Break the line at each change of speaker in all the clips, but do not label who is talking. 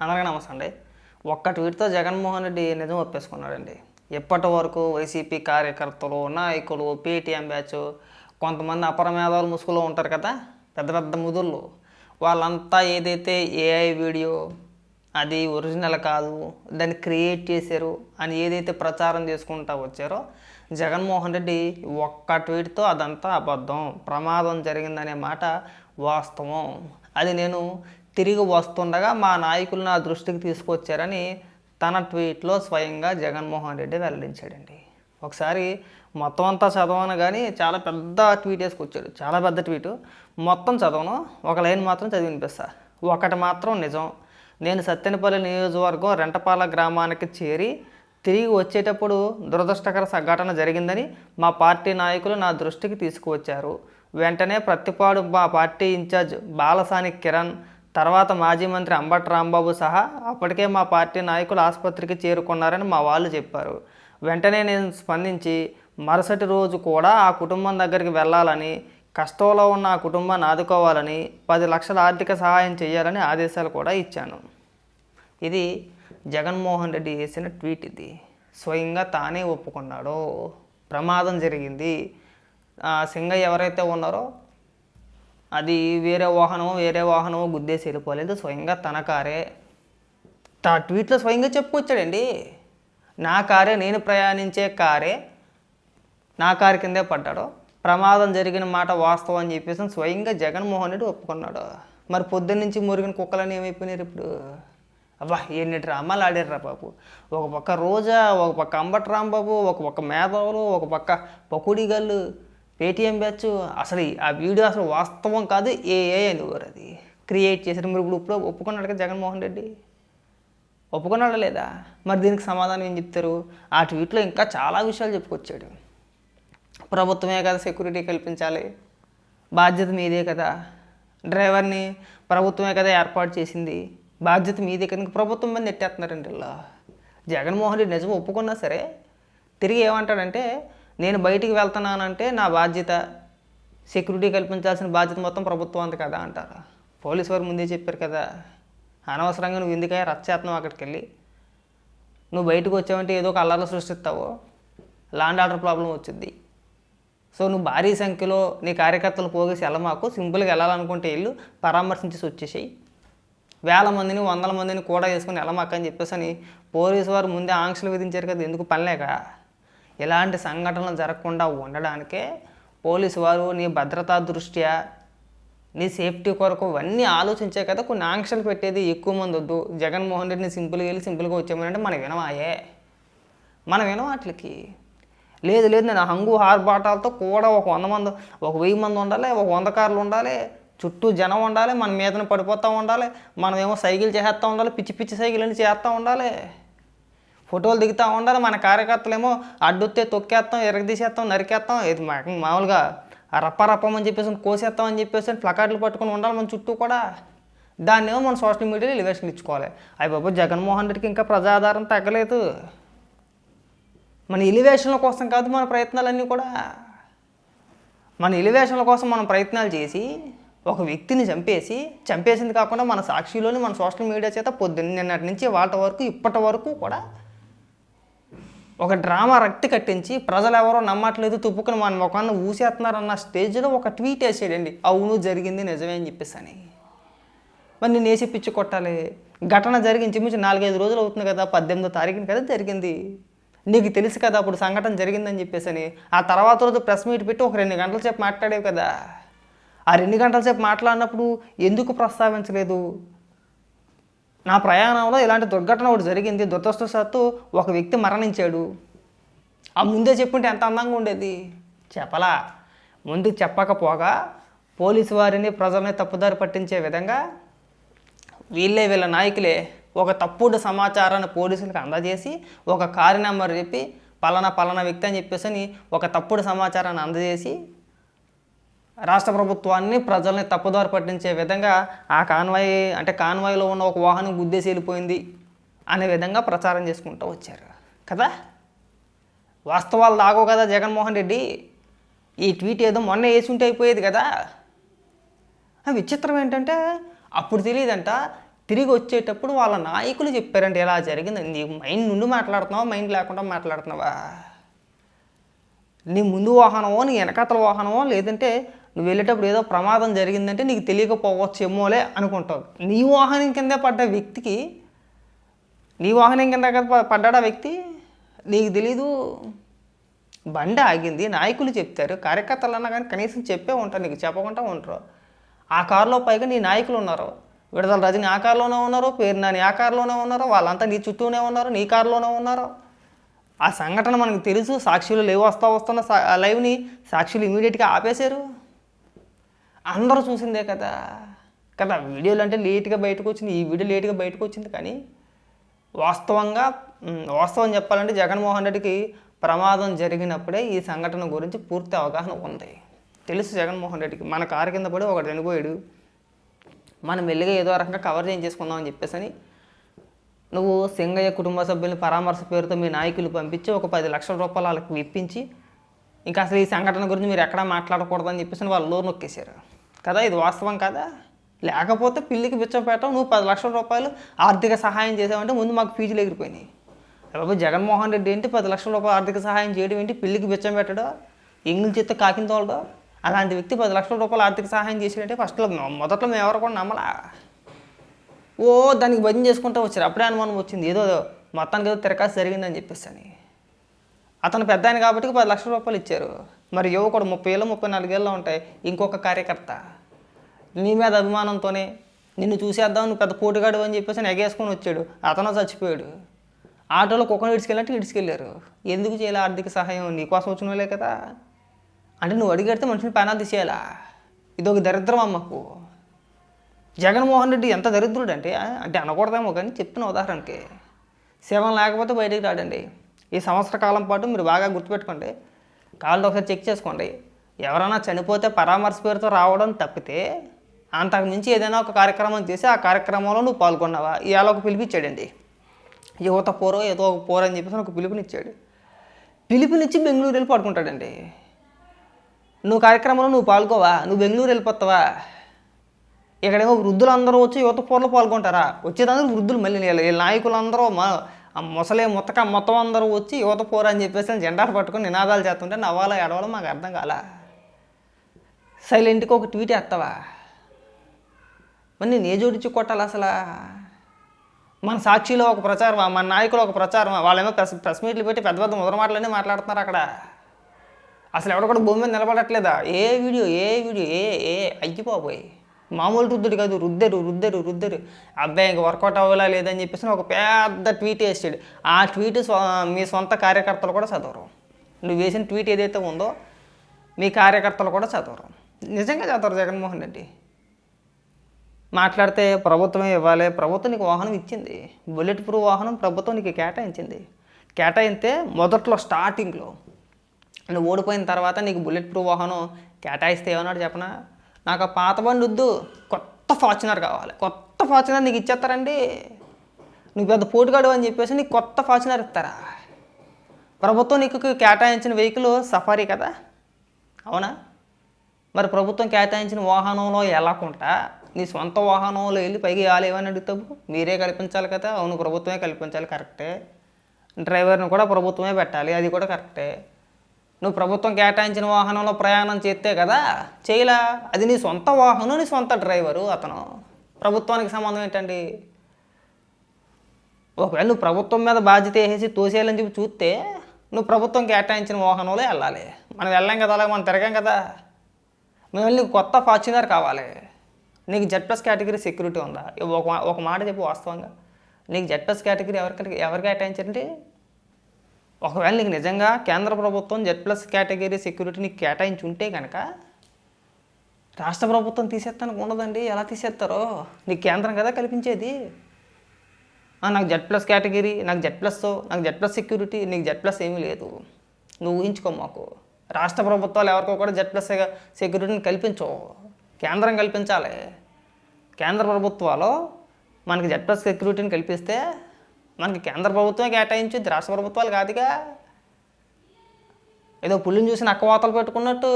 అందరికీ నమస్తే అండి. ఒక్క ట్వీట్తో జగన్మోహన్ రెడ్డి నిజం ఒప్పేసుకున్నాడండి. ఇప్పటి వరకు వైసీపీ కార్యకర్తలు నాయకులు పేటీఎం బ్యాచ్ కొంతమంది అపరమేధాలు ముసుగులో ఉంటారు కదా? పెద్ద పెద్ద ముదుళ్ళు వాళ్ళంతా ఏదైతే ఏఐ వీడియో అది ఒరిజినల్ కాదు దాన్ని క్రియేట్ చేశారు అని ఏదైతే ప్రచారం చేసుకుంటా వచ్చారో జగన్మోహన్ రెడ్డి ఒక్క ట్వీట్తో అదంతా అబద్ధం ప్రమాదం జరిగిందనే మాట వాస్తవం. అది నేను తిరిగి వస్తుండగా మా నాయకులు నా దృష్టికి తీసుకొచ్చారని తన ట్వీట్లో స్వయంగా జగన్మోహన్ రెడ్డి వెల్లడించాడండి. ఒకసారి మొత్తం అంతా చదవను కానీ చాలా పెద్ద ట్వీట్ వేసుకొచ్చాడు. చాలా పెద్ద ట్వీటు. మొత్తం చదవను. ఒక లైన్ మాత్రం చదివి వినిపిస్తా. ఒకటి మాత్రం నిజం. నేను సత్తెనపల్లి నియోజకవర్గం రెంటపాల గ్రామానికి చేరి తిరిగి వచ్చేటప్పుడు దురదృష్టకర సంఘటన జరిగిందని మా పార్టీ నాయకులు నా దృష్టికి తీసుకువచ్చారు. వెంటనే ప్రతిపాడు మా పార్టీ ఇన్ఛార్జ్ బాలసాని కిరణ్ తర్వాత మాజీ మంత్రి అంబట్ రాంబాబు సహా అప్పటికే మా పార్టీ నాయకులు ఆసుపత్రికి చేరుకున్నారని మా వాళ్ళు చెప్పారు. వెంటనే నేను స్పందించి మరుసటి రోజు కూడా ఆ కుటుంబం దగ్గరికి వెళ్ళాలని కష్టంలో ఉన్న ఆ కుటుంబాన్ని ఆదుకోవాలని పది లక్షల ఆర్థిక సహాయం చేయాలని ఆదేశాలు కూడా ఇచ్చాను. ఇది జగన్మోహన్ రెడ్డి చేసిన ట్వీట్ ఇది. స్వయంగా తానే ఒప్పుకున్నాడు ప్రమాదం జరిగింది. ఆ సింగయ్య ఎవరైతే ఉన్నారో అది వేరే వాహనమో వేరే వాహనమో గుద్దేసి వెళ్ళిపోలేదు. స్వయంగా తన కారే తా ట్వీట్లో స్వయంగా చెప్పుకొచ్చాడండి. నా కారే నేను ప్రయాణించే కారే నా కారు కిందే పడ్డాడు. ప్రమాదం జరిగిన మాట వాస్తవం అని చెప్పేసి స్వయంగా జగన్మోహన్ రెడ్డి ఒప్పుకున్నాడు. మరి పొద్దున్న నుంచి మురిగిన కుక్కలని ఏమైపోయినారు ఇప్పుడు? అబ్బా ఎన్ని డ్రామాలు ఆడారురా బాబు. ఒక పక్క రోజా ఒక పక్క అంబటి రాంబాబు ఒక పక్క మేధావులు ఒక పక్క పకుడిగల్లు పేటీఎం బ్యాచ్ అసలు ఆ వీడియో అసలు వాస్తవం కాదు ఏఏ అనేవారు అది క్రియేట్ చేశారు మీరు ఇప్పుడు ఇప్పుడు ఒప్పుకున్నాడు కదా జగన్మోహన్ రెడ్డి? ఒప్పుకున్నాడా లేదా? మరి దీనికి సమాధానం ఏం చెప్తారు? ఆ ట్వీట్లో ఇంకా చాలా విషయాలు చెప్పుకొచ్చాడు. ప్రభుత్వమే కదా సెక్యూరిటీ కల్పించాలి? బాధ్యత మీదే కదా? డ్రైవర్ని ప్రభుత్వమే కదా ఏర్పాటు చేసింది? బాధ్యత మీదే కదా? ప్రభుత్వం మీద నెట్టేస్తున్నారండి ఇలా జగన్మోహన్ రెడ్డి నిజం ఒప్పుకున్నా సరే తిరిగి ఏమంటాడంటే నేను బయటికి వెళ్తున్నానంటే నా బాధ్యత సెక్యూరిటీ కల్పించాల్సిన బాధ్యత మొత్తం ప్రభుత్వం అంత కదా అంటారు. పోలీసు వారు ముందే చెప్పారు కదా అనవసరంగా నువ్వు ఎందుకే రచ్చేస్తున్నావు అక్కడికి వెళ్ళి నువ్వు బయటకు వచ్చావంటే ఏదో ఒక అల్లర్లు సృష్టిస్తావు. లాండ్ ఆర్డర్ ప్రాబ్లం వచ్చింది. సో నువ్వు భారీ సంఖ్యలో నీ కార్యకర్తలు పోగేసి వెళ్ళమాకు సింపుల్గా వెళ్ళాలనుకుంటే వెళ్ళు పరామర్శించేసి వచ్చేసేయి వేల మందిని వందల మందిని కూడా వేసుకొని వెళ్ళమాక అని చెప్పేసి అని పోలీసు వారు ముందే ఆంక్షలు విధించారు కదా ఎందుకు పనిలేక? ఇలాంటి సంఘటనలు జరగకుండా ఉండడానికే పోలీసు వారు నీ భద్రతా దృష్ట్యా నీ సేఫ్టీ కొరకు ఇవన్నీ ఆలోచించే కదా కొన్ని ఆంక్షలు పెట్టేది ఎక్కువ మంది వద్దు. జగన్మోహన్ రెడ్డిని సింపుల్గా వెళ్ళి సింపుల్గా వచ్చామనంటే మనం వినవాయే మనం వినం వాటికి లేదు లేదు నేను హంగు హార్బాటాలతో కూడా ఒక వంద మంది ఒక వెయ్యి మంది ఉండాలి ఒక వంద కార్లు ఉండాలి చుట్టూ జనం ఉండాలి మన మీదన పడిపోతూ ఉండాలి మనమేమో సైకిల్ చేస్తూ ఉండాలి పిచ్చి పిచ్చి సైకిల్ అని చేస్తూ ఉండాలి. ఫోటోలు దిగుతూ ఉండాలి. మన కార్యకర్తలేమో అడ్డుతే తొక్కేస్తాం ఎరగదీసేస్తాం నరికేస్తాం. ఇది మామూలుగా రప్పరప్పమని చెప్పేసి కోసేస్తాం అని చెప్పేసి ప్లకార్డులు పట్టుకొని ఉండాలి మన చుట్టూ కూడా. దాన్నేమో మన సోషల్ మీడియాలో ఎలివేషన్ ఇచ్చుకోవాలి. అయ్యి బాబు జగన్మోహన్ రెడ్డికి ఇంకా ప్రజాధారం తగ్గలేదు. మన ఎలివేషన్ల కోసం కాదు మన ప్రయత్నాలన్నీ కూడా. మన ఎలివేషన్ల కోసం మనం ప్రయత్నాలు చేసి ఒక వ్యక్తిని చంపేసి చంపేసింది కాకుండా మన సాక్షిలోని మన సోషల్ మీడియా చేత పొద్దున్న నిన్నటి నుంచి వాళ్ళ వరకు ఇప్పటి వరకు కూడా ఒక డ్రామా రక్తి కట్టించి ప్రజలు ఎవరో నమ్మట్లేదు తుప్పుకుని మన ముఖాన్ని ఊసేస్తున్నారన్న స్టేజ్లో ఒక ట్వీట్ వేసేయండి. అవును జరిగింది నిజమే అని చెప్పేసి అని. మరి నేను వేసి పిచ్చి కొట్టాలి. ఘటన జరిగి ఇంచుమించు నాలుగైదు రోజులు అవుతుంది కదా పద్దెనిమిదో తారీఖున కదా జరిగింది. నీకు తెలుసు కదా అప్పుడు సంఘటన జరిగిందని చెప్పేసి అని. ఆ తర్వాత రోజు ప్రెస్ మీట్ పెట్టి ఒక రెండు గంటల సేపు మాట్లాడేవి కదా. ఆ రెండు గంటల సేపు మాట్లాడినప్పుడు ఎందుకు ప్రస్తావించలేదు? నా ప్రయాణంలో ఇలాంటి దుర్ఘటన ఒకటి జరిగింది. దురదృష్టవశాత్తు ఒక వ్యక్తి మరణించాడు. ఆ ముందే చెప్పుంటే ఎంత అందంగా ఉండేది? చెప్పలా. ముందు చెప్పకపోగా పోలీసు వారిని ప్రజల్ని తప్పుదారి పట్టించే విధంగా వీళ్ళే వీళ్ళ నాయకులే ఒక తప్పుడు సమాచారాన్ని పోలీసులకు అందజేసి ఒక కారు నెంబర్ చెప్పి పలానా పలానా వ్యక్తి అని చెప్పేసి అని ఒక తప్పుడు సమాచారాన్ని అందజేసి రాష్ట్ర ప్రభుత్వాన్ని ప్రజల్ని తప్పుదారి పట్టించే విధంగా ఆ కాన్వాయ్ అంటే కాన్వాయ్లో ఉన్న ఒక వాహనం గుద్దేసి వెళ్ళిపోయింది అనే విధంగా ప్రచారం చేసుకుంటూ వచ్చారు. కదా? వాస్తవాలు దాగో కదా జగన్మోహన్ రెడ్డి? ఈ ట్వీట్ ఏదో మొన్న వేసి ఉంటే అయిపోయేది కదా? విచిత్రం ఏంటంటే అప్పుడు తెలియదంట తిరిగి వచ్చేటప్పుడు వాళ్ళ నాయకులు చెప్పారంటే ఇలా జరిగింది నీ మైండ్ నుండి మాట్లాడుతున్నావా మైండ్ లేకుండా మాట్లాడుతున్నావా? నీ ముందు వాహనమో నీ వెనకాతల వాహనమో లేదంటే నువ్వు వెళ్ళేటప్పుడు ఏదో ప్రమాదం జరిగిందంటే నీకు తెలియకపోవచ్చేమోలే అనుకుంటావు. నీ వాహనం కింద పడ్డ వ్యక్తికి నీ వాహనం కింద పడ్డాడా వ్యక్తి? నీకు తెలీదు. బండి ఆగింది నాయకులు చెప్తారు కార్యకర్తలు అన్నా కానీ కనీసం చెప్పే ఉంటారు నీకు చెప్పకుండా ఉంటారు ఆ కారులో పైగా నీ నాయకులు ఉన్నారు. విడుదల రజని ఆ కారులోనే ఉన్నారు పేరు నాని ఆ కారులోనే ఉన్నారు వాళ్ళంతా నీ చుట్టూనే ఉన్నారు నీ కారులోనే ఉన్నారు. ఆ సంఘటన మనకు తెలుసు సాక్షులు లేవు వస్తా వస్తున్న సా- ఆ లైవ్ని సాక్షులు ఇమీడియట్గా ఆపేశారు. అందరూ చూసిందే కదా. కదా వీడియోలు అంటే లేట్గా బయటకు వచ్చింది. ఈ వీడియో లేట్గా బయటకు వచ్చింది కానీ వాస్తవంగా వాస్తవం చెప్పాలంటే జగన్మోహన్ రెడ్డికి ప్రమాదం జరిగినప్పుడే ఈ సంఘటన గురించి పూర్తి అవగాహన ఉంది. తెలుసు జగన్మోహన్ రెడ్డికి. మన కారు కింద పడి ఒకటి చనిపోయాడు మనం మెల్లిగా ఏదో రకంగా కవర్ చేయించేసుకుందాం అని చెప్పేసి అని నువ్వు సింగయ్య కుటుంబ సభ్యుల్ని పరామర్శ పేరుతో మీ నాయకులు పంపించి ఒక పది లక్షల రూపాయలు వాళ్ళకి ఇప్పించి ఇంకా అసలు ఈ సంఘటన గురించి మీరు ఎక్కడా మాట్లాడకూడదని చెప్పేసి వాళ్ళు లోన్ నొక్కేశారు. కదా? ఇది వాస్తవం కదా? లేకపోతే పిల్లికి బిచ్చం పెట్టడం నువ్వు పది లక్షల రూపాయలు ఆర్థిక సహాయం చేసావంటే ముందు మాకు ఫీజులు ఎగిరిపోయినాయి. బాబు జగన్మోహన్ రెడ్డి ఏంటి పది లక్షల రూపాయలు ఆర్థిక సహాయం చేయడం ఏంటి? పిల్లికి బిచ్చం పెట్టడం? ఎంగిల్ చేస్తే కాకిన తోలడం? అలాంటి వ్యక్తి పది లక్షల రూపాయలు ఆర్థిక సహాయం చేసాడంటే ఫస్ట్లో మొదట్లో మేము ఎవరు కూడా నమ్మలా. ఓ దానికి భజన చేసుకుంటూ వచ్చారు. అప్పుడే అనుమానం వచ్చింది. ఏదో మొత్తానికి ఏదో తిరకాసు జరిగిందని చెప్పేసి అని అతను పెద్ద ఆయన కాబట్టి పది లక్షల రూపాయలు ఇచ్చారు. మరి యువకుడు ముప్పై ఏళ్ళు ముప్పై నాలుగేళ్ళు ఉంటాయి. ఇంకొక కార్యకర్త. నీ మీద అభిమానంతోనే నిన్ను చూసేద్దాం నువ్వు పెద్ద పోటుగాడు అని చెప్పేసి ఎగేసుకొని వచ్చాడు. అతను చచ్చిపోయాడు. ఆటోలో కుక్కను ఇడ్చుకెళ్ళినట్టు ఇడ్చుకెళ్ళారు. ఎందుకు చేయాలి ఆర్థిక సహాయం? నీకోసం వచ్చిన వాళ్ళే కదా. అంటే నువ్వు అడిగడితే మనుషుని పైన తీసేయాలా? ఇది ఒక దరిద్రం అమ్మకు. జగన్మోహన్ రెడ్డి ఎంత దరిద్రుడు అంటే అంటే అనకూడదేమో కానీ చెప్తున్న ఉదాహరణకి సేవం లేకపోతే బయటికి రాడండి. ఈ సంవత్సర కాలం పాటు మీరు బాగా గుర్తుపెట్టుకోండి. కాళ్ళు ఒకసారి చెక్ చేసుకోండి. ఎవరైనా చనిపోతే పరామర్శ పేరుతో రావడం తప్పితే అంతకుమించి ఏదైనా ఒక కార్యక్రమం చేసి ఆ కార్యక్రమంలో నువ్వు పాల్గొన్నావా? ఇవాళ ఒక పిలిపిచ్చాడండి. యువత పోరో ఏదో ఒక పోరో అని చెప్పేసి ఒక పిలుపునిచ్చాడు. పిలుపునిచ్చి బెంగళూరు వెళ్ళి పడుకుంటాడండి. నువ్వు కార్యక్రమంలో నువ్వు పాల్గోవా? నువ్వు బెంగళూరు వెళ్ళిపోతావా? ఇక్కడేమో వృద్ధులు అందరూ వచ్చి యువత పోర్లో పాల్గొంటారా? వచ్చేదందరూ వృద్ధులు మళ్ళీ. వీళ్ళ నాయకులందరూ మా ఆ ముసలే ముతక మొత్తం అందరూ వచ్చి యువత పోరు అని చెప్పేసి జెండాలు పట్టుకుని నినాదాలు చేస్తుంటే నవ్వాలా ఎడవాలో మాకు అర్థం కాల. సైలెంట్గా ఒక ట్వీట్ వేస్తావా మరి నేను ఏ జోడించి కొట్టాలి అసలు? మన సాక్షిలో ఒక ప్రచారమా? మన నాయకులు ఒక ప్రచారమా? వాళ్ళేమో ప్రెస్ ప్రెస్ మీట్లు పెట్టి పెద్ద పెద్ద ముద్ర మాటలన్నీ మాట్లాడుతున్నారు అక్కడ. అసలు ఎవడ కూడా భూమి మీద నిలబడట్లేదా? ఏ వీడియో ఏ వీడియో ఏ ఏ అయ్యిపోయి మామూలు రుద్దుడు కాదు రుద్దరు రుద్దరు రుద్దరు అబ్బాయి ఇంక వర్కౌట్ అవ్వాలా లేదని చెప్పేసి ఒక పెద్ద ట్వీట్ వేసాడు. ఆ ట్వీట్ మీ సొంత కార్యకర్తలు కూడా చదవరు. నువ్వు వేసిన ట్వీట్ ఏదైతే ఉందో మీ కార్యకర్తలు కూడా చదవరు. నిజంగా చదవరు జగన్మోహన్ రెడ్డి. మాట్లాడితే ప్రభుత్వమే ఇవ్వాలి ప్రభుత్వం నీకు వాహనం ఇచ్చింది. బుల్లెట్ ప్రూఫ్ వాహనం ప్రభుత్వం నీకు కేటాయించింది. కేటాయిస్తే మొదట్లో స్టార్టింగ్లో నువ్వు ఓడిపోయిన తర్వాత నీకు బుల్లెట్ ప్రూఫ్ వాహనం కేటాయిస్తే ఏమన్నాడు చెప్పనా? నాకు ఆ పాత బండి వద్దు కొత్త ఫార్చునర్ కావాలి. కొత్త ఫార్చునర్ నీకు ఇచ్చేస్తారండి. నువ్వు పెద్ద పోటుగాడు అని చెప్పేసి నీకు కొత్త ఫార్చునర్ ఇస్తారా? ప్రభుత్వం నీకు కేటాయించిన వెహికల్ సఫారీ కదా? అవునా? మరి ప్రభుత్వం కేటాయించిన వాహనంలో వెళ్ళకుండా నీ సొంత వాహనంలో వెళ్ళి పైకి ఇవ్వాలి అడుగుతావు? మీరే కల్పించాలి కదా. అవును ప్రభుత్వమే కల్పించాలి కరెక్టే. డ్రైవర్ని కూడా ప్రభుత్వమే పెట్టాలి అది కూడా కరెక్టే. నువ్వు ప్రభుత్వం కేటాయించిన వాహనంలో ప్రయాణం చేస్తే కదా చేయలా? అది నీ సొంత వాహనం నీ సొంత డ్రైవరు అతను. ప్రభుత్వానికి సంబంధం ఏంటండి? ఒకవేళ నువ్వు ప్రభుత్వం మీద బాధ్యత వేసేసి తోసేయాలని చెప్పి చూస్తే నువ్వు ప్రభుత్వం కేటాయించిన వాహనంలో వెళ్ళాలి. మనం వెళ్ళాం కదా అలాగే మనం తిరగాం కదా. మేము నీకు కొత్త ఫార్చునర్ కావాలి. నీకు జెడ్ ప్లస్ కేటగిరీ సెక్యూరిటీ ఉందా? ఒక ఒక మాట చెప్పు వాస్తవంగా. నీకు జెడ్ ప్లస్ కేటగిరీ ఎవరికి ఎవరు కేటాయించారంటే ఒకవేళ నీకు నిజంగా కేంద్ర ప్రభుత్వం జెడ్ ప్లస్ కేటగిరీ సెక్యూరిటీ నీకు కేటాయించి ఉంటే కనుక రాష్ట్ర ప్రభుత్వం తీసేస్తానికి ఉండదండి. ఎలా తీసేస్తారో నీకు కేంద్రం కదా కల్పించేది. నాకు జెడ్ ప్లస్ కేటగిరీ నాకు జెడ్ ప్లస్ నాకు జెడ్ ప్లస్ సెక్యూరిటీ నీకు జెడ్ ప్లస్ ఏమీ లేదు. నువ్వు ఊహించుకో మాకు. రాష్ట్ర ప్రభుత్వాలు ఎవరికో కూడా జెడ్ ప్లస్ సెక్యూరిటీని కల్పించవు. కేంద్రం కల్పించాలి. కేంద్ర ప్రభుత్వాలు మనకి జెడ్ ప్లస్ సెక్యూరిటీని కల్పిస్తే మనకి కేంద్ర ప్రభుత్వమే కేటాయించింది రాష్ట్ర ప్రభుత్వాలు కాదుగా. ఏదో పుల్లిని చూసి నక్కవాతలు పెట్టుకున్నట్టు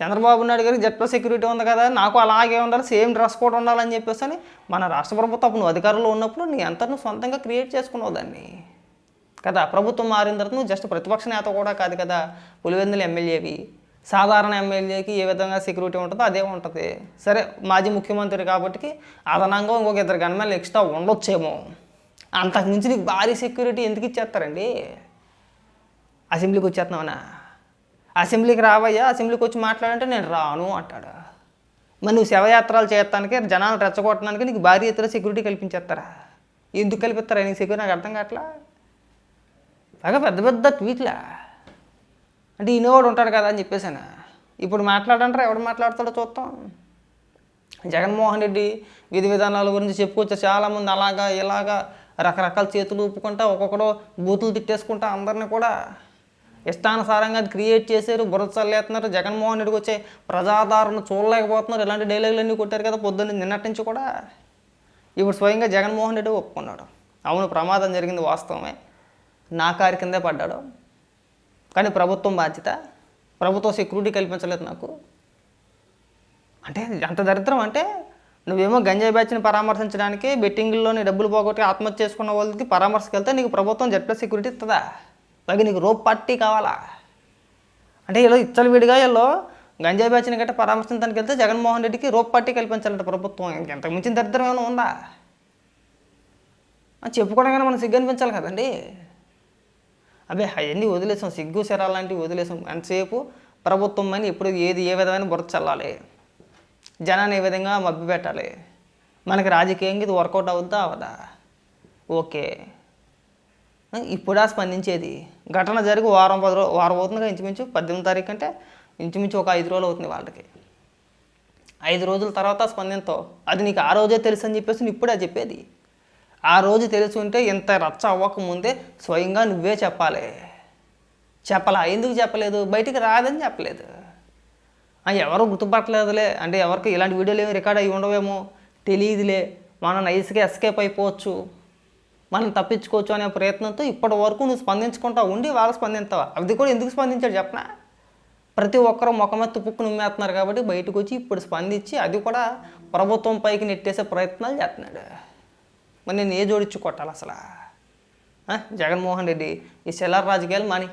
చంద్రబాబు నాయుడు గారికి జట్లో సెక్యూరిటీ ఉంది కదా నాకు అలాగే ఉండాలి సేమ్ డ్రెస్ కోడ్ ఉండాలని చెప్పేసి అని మన రాష్ట్ర ప్రభుత్వం అప్పుడు నువ్వు అధికారంలో ఉన్నప్పుడు నీ అంతా నువ్వు సొంతంగా క్రియేట్ చేసుకున్నావు దాన్ని. కదా ప్రభుత్వం మారిన తర్వాత నువ్వు జస్ట్ ప్రతిపక్ష నేత కూడా కాదు కదా పులివెందుల ఎమ్మెల్యేవి. సాధారణ ఎమ్మెల్యేకి ఏ విధంగా సెక్యూరిటీ ఉంటుందో అదే ఉంటుంది. సరే మాజీ ముఖ్యమంత్రి కాబట్టి అదనంగా ఇంకొక ఇద్దరు గన్మెన్లు ఎక్స్ట్రా ఉండొచ్చేమో. అంతకుమించి నీకు భారీ సెక్యూరిటీ ఎందుకు ఇచ్చేస్తారండి? అసెంబ్లీకి వచ్చేస్తున్నావునా? అసెంబ్లీకి రావయ్యా అసెంబ్లీకి వచ్చి మాట్లాడంటే నేను రాను అంటాడు. మరి నువ్వు శవయాత్రలు చేయటానికి జనాలు రెచ్చగొట్టడానికి నీకు భారీ ఎత్తున సెక్యూరిటీ కల్పించేస్తారా? ఎందుకు కల్పిస్తారా నీకు సెక్యూరిటీ నాకు అర్థం కావట్లా? బాగా పెద్ద పెద్ద ట్వీట్లా అంటే ఈయనవాడు ఉంటాడు కదా అని చెప్పేసాను ఇప్పుడు మాట్లాడంటారా? ఎవడు మాట్లాడతాడో చూద్దాం. జగన్మోహన్ రెడ్డి విధి విధానాల గురించి చెప్పుకొచ్చారు చాలామంది అలాగా ఇలాగా రకరకాల చేతులు ఊపుకుంటా ఒక్కొక్కడో బూతులు తిట్టేసుకుంటా అందరిని కూడా ఇష్టానుసారంగా అది క్రియేట్ చేశారు బురద చల్లేస్తున్నారు. జగన్మోహన్ రెడ్డికి వచ్చే ప్రజాదరణ చూడలేకపోతున్నారు. ఇలాంటి డైలాగులు కొట్టారు కదా పొద్దున్న నిన్నటి నుంచి కూడా. ఇప్పుడు స్వయంగా జగన్మోహన్ రెడ్డి ఒప్పుకున్నాడు. అవును ప్రమాదం జరిగింది వాస్తవమే. నా కారి కిందే పడ్డాడు. కానీ ప్రభుత్వం బాధ్యత. ప్రభుత్వం సెక్యూరిటీ కల్పించలేదు నాకు. అంటే అంత దరిద్రం అంటే నువ్వేమో గంజాయి బ్యాచ్ని పరామర్శించడానికి బెట్టింగ్లోని డబ్బులు పోగొట్టి ఆత్మహత్య చేసుకున్న వాళ్ళకి పరామర్శకెళ్తే నీకు ప్రభుత్వం జెడ్ ప్లస్ సెక్యూరిటీ ఇస్తుందా పైగా నీకు రోప్ పార్టీ కావాలా? అంటే ఇలా ఇచ్చలు విడిగా వీళ్ళు గంజాయి బ్యాచ్ని గట్ట పరామర్శించడానికి వెళ్తే జగన్మోహన్ రెడ్డికి రోప్ పార్టీ కల్పించాలంట ప్రభుత్వం. ఇంకెంతకు మించిన దరిద్రం ఏమైనా ఉందా? చెప్పుకోవడానికి మనం సిగ్గు అనిపించాలి కదండి. అబ్బే అవన్నీ వదిలేసాం. సిగ్గు శరాలు లాంటివి వదిలేసాం. ఎంతసేపు ప్రభుత్వం అని ఎప్పుడు ఏది ఏ విధమైన బుర్ర చల్లాలి? జనాన్ని ఏ విధంగా మభ్య పెట్టాలి మనకి రాజకీయంగా ఇది వర్కౌట్ అవుద్దా అవదా? ఓకే. ఇప్పుడా స్పందించేది. ఘటన జరిగి వారం పది రోజు వారం అవుతుందిగా ఇంచుమించు. పద్దెనిమిది తారీఖు అంటే ఇంచుమించు ఒక ఐదు రోజులు అవుతుంది వాళ్ళకి. ఐదు రోజుల తర్వాత స్పందింతో అది నీకు ఆ రోజే తెలుసు అని చెప్పేసి నువ్వు ఇప్పుడే చెప్పేది. ఆ రోజు తెలిసి ఉంటే ఇంత రచ్చ అవ్వకముందే స్వయంగా నువ్వే చెప్పాలి. చెప్పలా? ఎందుకు చెప్పలేదు? బయటికి రాదని చెప్పలేదు. ఎవరు గుర్తుపట్టలేదులే. అంటే ఎవరికి ఇలాంటి వీడియోలు ఏమి రికార్డ్ అయ్యి ఉండవేమో తెలియదులే. మనం నైస్గా ఎస్కేప్ అయిపోవచ్చు. మనం తప్పించుకోవచ్చు అనే ప్రయత్నంతో ఇప్పటి వరకు నువ్వు స్పందించుకుంటా ఉండి వాళ్ళు స్పందిస్తావా అది కూడా ఎందుకు స్పందించాడు చెప్పనా? ప్రతి ఒక్కరు ముఖమే తుప్పుకు నుమ్మేస్తున్నారు కాబట్టి బయటకు వచ్చి ఇప్పుడు స్పందించి అది కూడా ప్రభుత్వం పైకి నెట్టేసే ప్రయత్నాలు చేస్తున్నాడు. మరి నేను ఏ జోడించుకోవాలి అసలు? జగన్మోహన్ రెడ్డి ఈ సెల్లార్ రాజకీయాలు మాని.